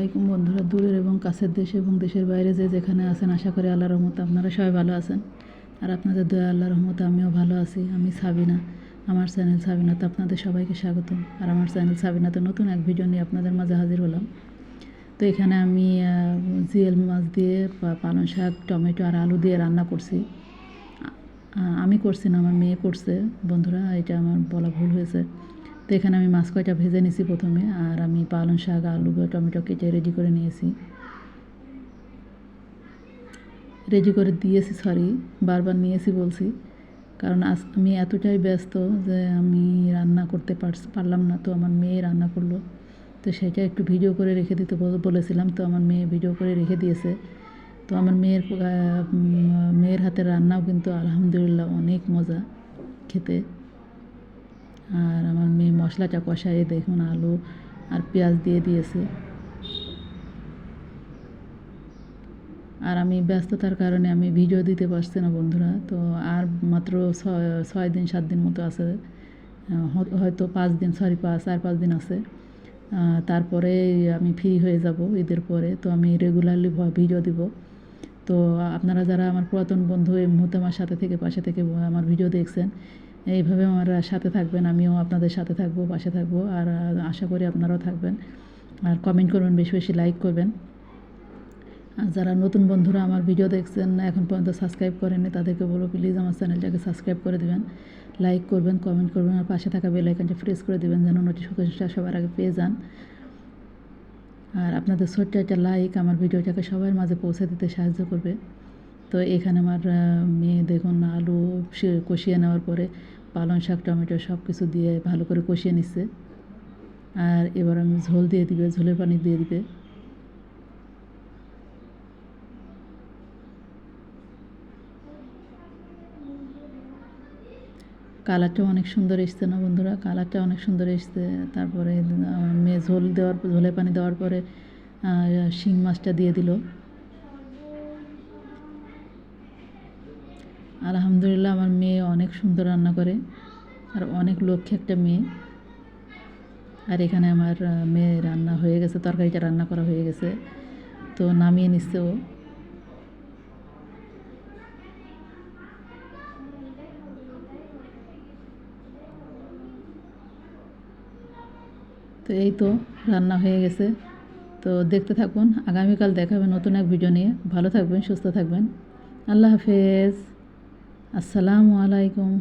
আলাইকুম বন্ধুরা, দূরের এবং কাছের দেশে এবং দেশের বাইরে যে যেখানে আছেন, আশা করি আল্লাহর রহমত আপনারা সবাই ভালো আছেন। আর আপনাদের দয়া আল্লাহর রহমতে আমিও ভালো আছি। আমি সাবিনা, আমার চ্যানেল সাবিনাতে আপনাদের সবাইকে স্বাগতম। আর আমার চ্যানেল সাবিনাতে নতুন এক ভিডিও নিয়ে আপনাদের মাঝে হাজির হলাম। তো এখানে আমি জিএল মাছ দিয়ে পালং শাক, টমেটো আর আলু দিয়ে রান্না করছি। আমি করছি না, আমার মেয়ে করছে। বন্ধুরা, এটা আমার বলা ভুল হয়েছে। তো এখানে আমি মাছ কয়টা ভেজে নিয়েছি প্রথমে, আর আমি পালং শাক, আলু, টমেটো কেটে রেডি করে নিয়েছি। রেডি করে দিয়েছি সরি বারবার নিয়েছি বলছি। কারণ আজ আমি এতটাই ব্যস্ত যে আমি রান্না করতে পারলাম না, তো আমার মেয়ে রান্না করল। তো সেটা একটু ভিডিও করে রেখে দিতে বলেছিলাম, তো আমার মেয়ে ভিডিও করে রেখে দিয়েছে। তো আমার মেয়ের মেয়ের হাতের রান্নাও কিন্তু আলহামদুলিল্লাহ অনেক মজা খেতে। আর আমার মেয়ে মশলাটা কষায় দেখুন আলু আর পেঁয়াজ দিয়ে দিয়েছে। আর আমি ব্যস্ততার কারণে আমি ভিডিও দিতে পারছি না বন্ধুরা, তো আর মাত্র ছয় দিন, সাত দিন মতো আছে। হয়তো পাঁচ দিন সরি পাঁচ, চার, পাঁচ দিন আছে। তারপরে আমি ফ্রি হয়ে যাব ঈদের পরে, তো আমি রেগুলারলি ভিডিও দিব। তো আপনারা যারা আমার পুরাতন বন্ধু এই মুহূর্তে আমার সাথে থেকে, পাশে থেকে আমার ভিডিও দেখছেন এইভাবে আমার সাথে থাকবেন, আমিও আপনাদের সাথে থাকব, পাশে থাকব, আর আশা করি আপনারাও থাকবেন। আর কমেন্ট করবেন, বেশি বেশি লাইক করবেন। আর যারা নতুন বন্ধুরা আমার ভিডিও দেখছেন, এখন পর্যন্ত সাবস্ক্রাইব করেননি, তাদেরকে বলব প্লিজ আমার চ্যানেলটাকে সাবস্ক্রাইব করে দেবেন। লাইক করবেন কমেন্ট করবেন, আর পাশে থাকা বেল প্রেস করে দেবেন, যেন নোটিফিকেশনটা সবার আগে পেয়ে যান। আর আপনাদের ছোট্ট একটা লাইক আমার ভিডিওটাকে সবার মাঝে পৌঁছে দিতে সাহায্য করবে। তো এখানে আমার মেয়ে দেখুন, আলু কষিয়ে নেওয়ার পরে পালং শাক, টমেটো সব কিছু দিয়ে ভালো করে কষিয়ে নিচ্ছে। আর এবার আমি ঝোল দিয়ে দিবে, ঝোলের পানি দিয়ে দিবে। কালারটা অনেক সুন্দর এসছে না বন্ধুরা? কালারটা অনেক সুন্দর এসছে। তারপরে মেয়ে ঝোল দেওয়ার ঝোলে পানি দেওয়ার পরে শিং মাছটা দিয়ে দিল। আলহামদুলিল্লাহ আমার মেয়ে অনেক সুন্দর রান্না করে, আর অনেক লক্ষ্যে একটা মেয়ে। আর এখানে আমার মেয়ে রান্না হয়ে গেছে, তরকারিটা রান্না করা হয়ে গেছে, তো নামিয়ে নিচ্ছে ও। তো এই তো রান্না হয়ে গেছে, তো দেখতে থাকুন, আগামীকাল দেখাবেন নতুন এক ভিডিও নিয়ে। ভালো থাকবেন, সুস্থ থাকবেন। আল্লাহ হাফেজ। আসসালামু আলাইকুম